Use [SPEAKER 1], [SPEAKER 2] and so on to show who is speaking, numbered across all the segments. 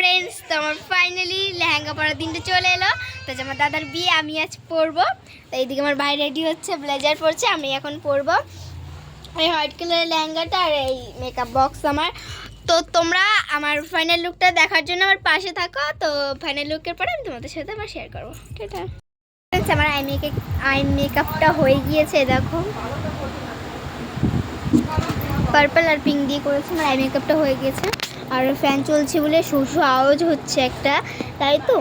[SPEAKER 1] Friends তো আমার finally lehenga পরার দিনটা চলে এলো। তো আমার দাদার বিয়ে, আমি আজ পরবো। তো এইদিকে আমার ভাই রেডি হচ্ছে ব্লেজার পরছে, আমি এখন পরবো। এই হোয়াইট কালারের লেহেঙ্গাটা আর এই মেকআপ বক্স আমার। তো তোমরা আমার ফাইনাল লুকটা দেখার জন্য আমার পাশে থাকো। তো ফাইনাল লুকের পরে আমি তোমাদের সাথে আবার শেয়ার করব। আমার আই মেকআপ আই মেকআপটা হয়ে গিয়েছে, দেখো। পার্পল আর পিঙ্ক দিয়ে করেছে, আমার আই মেকআপটা হয়ে গেছে আর ফ্যান চলছে বলে শস্য আওয়াজ হচ্ছে একটা, তাই তো?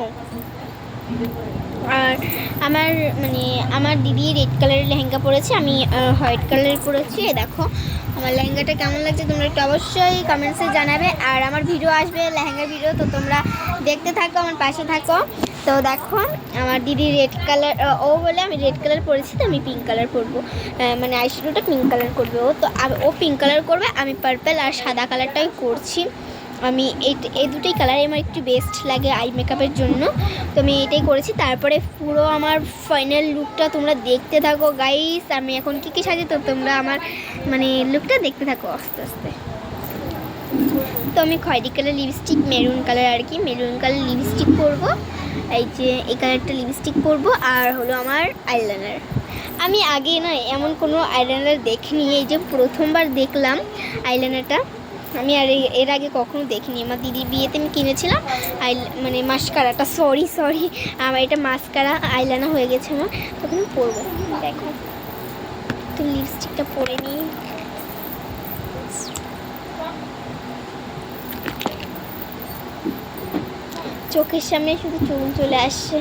[SPEAKER 1] আর আমার মানে আমার দিদি রেড কালারের লেহেঙ্গা পরেছে, আমি হোয়াইট কালারের পরেছি দেখো। আমার লেহেঙ্গাটা কেমন লাগছে তোমরা একটু অবশ্যই কমেন্টসে জানাবে। আর আমার ভিডিও আসবে, লেহেঙ্গার ভিডিও, তো তোমরা দেখতে থাকো, আমার পাশে থাকো। তো দেখো, আমার দিদি রেড কালার ও বলে আমি রেড কালার পরেছি, তো আমি পিঙ্ক কালার পরবো। মানে আইশ্যাডোটা পিঙ্ক কালার করবে ও, তো ও পিঙ্ক কালার করবে, আমি পার্পল আর সাদা কালারটাই করছি। আমি এই দুটোই কালারই আমার একটু বেস্ট লাগে আই মেকআপের জন্য। তো আমি এটাই করেছি। তারপরে পুরো আমার ফাইনাল লুকটা তোমরা দেখতে থাকো। গাইস আমি এখন কী কী সাজি, তো তোমরা আমার মানে লুকটা দেখতে থাকো আস্তে আস্তে। তো আমি খয়েরি কালার লিপস্টিক মেরুন কালার আর কি মেরুন কালার লিপস্টিক পরবো। এই যে এই কালারটা লিপস্টিক পরবো আর হলো আমার আইলাইনার আমি আগে না এমন কোনো আইলাইনার দেখিনি। এই যে প্রথমবার দেখলাম আইলাইনারটা আমি আর এর আগে কখনো দেখিনি। আমার দিদির বিয়েতে আমি কিনেছিলাম। আই মানে মাস্কারাটা সরি সরি আমার এটা মাস্কারা আইলাইনা হয়ে গেছে আমার। তখন পরবো। দেখো তো লিপস্টিকটা পরে নিই। চোখের সামনে শুধু চুল চলে আসছে।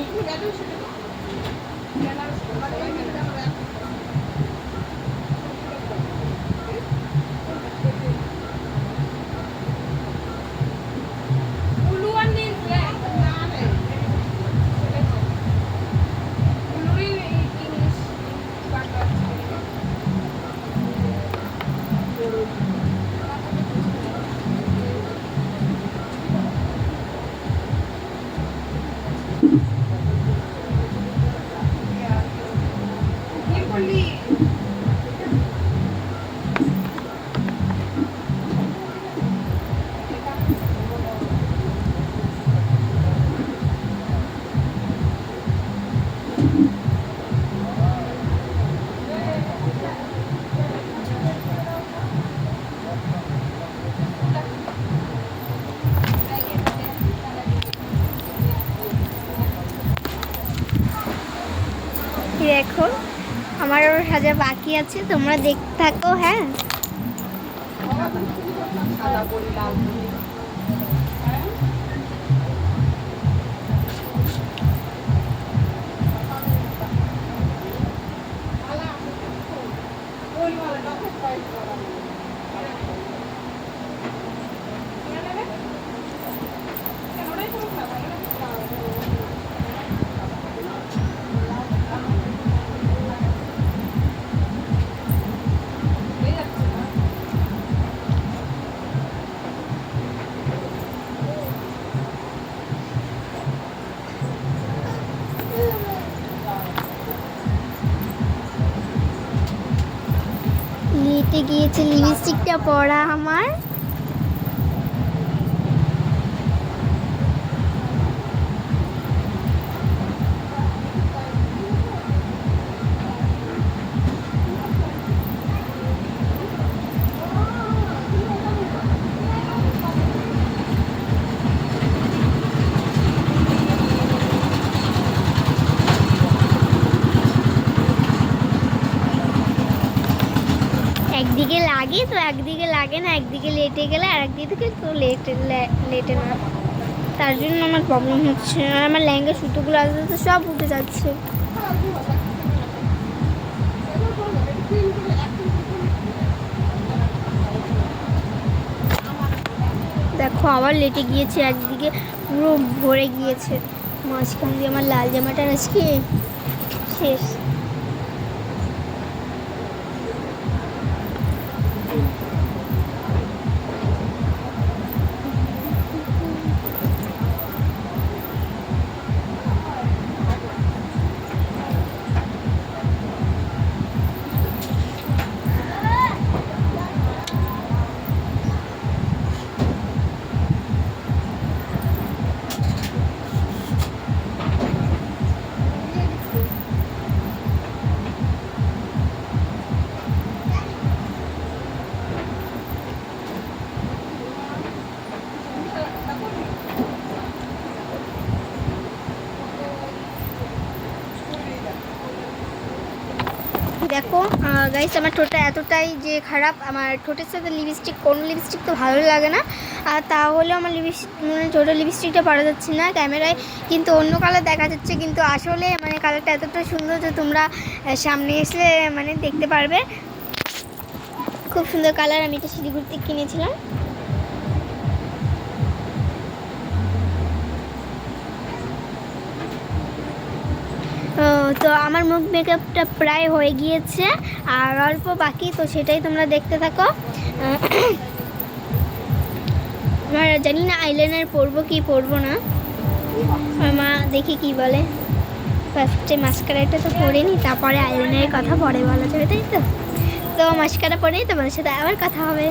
[SPEAKER 1] দেখো আমার আরও সাজা বাকি আছে তোমরা দেখতে থাকো হ্যাঁ। লিতে গিয়েছে লিপস্টিকটা পরা আমার। একদিকে লাগে, তো একদিকে লাগে না, একদিকে লেটে গেলে আর একদিকে তো লেটে লেটে না। তার জন্য আমার প্রবলেম হচ্ছে। আর আমার লেহেঙ্গা, সুতোগুলো আস্তে আস্তে সব উঠে যাচ্ছে। দেখো, আবার লেটে গিয়েছে, একদিকে পুরো ভরে গিয়েছে। মাঝখান দিয়ে আমার লাল জামাটা আজকে শেষ। দেখো গাইস আমার ঠোঁটটা এতটাই যে খারাপ, আমার ঠোঁটের সাথে লিপস্টিক কোনো লিপস্টিক তো ভালো লাগে না। আর তাহলেও আমার লিপস্টিক মানে ছোটো লিপস্টিকটা পারা যাচ্ছে না ক্যামেরায়। কিন্তু অন্য কালার দেখা যাচ্ছে, কিন্তু আসলে মানে কালারটা এতটা সুন্দর যে তোমরা সামনে এসে মানে দেখতে পারবে। খুব সুন্দর কালার আমি এটা শিলিগুড়িতে কিনেছিলাম ও, তো আমার মুখ মেকআপটা প্রায় হয়ে গিয়েছে, আর অল্প বাকি, তো সেটাই তোমরা দেখতে থাকো। আমার জানি না আইলাইনার পরবো কি পরবো না। আমার মা দেখি কি বলে। ফার্স্টে মাস্কারাটা তো পরে নি তারপরে আইলাইনারের কথা পরে বলা যাবে, তাই তো? তো মাস্কারা পরেই তোমাদের সাথে আবার কথা হবে।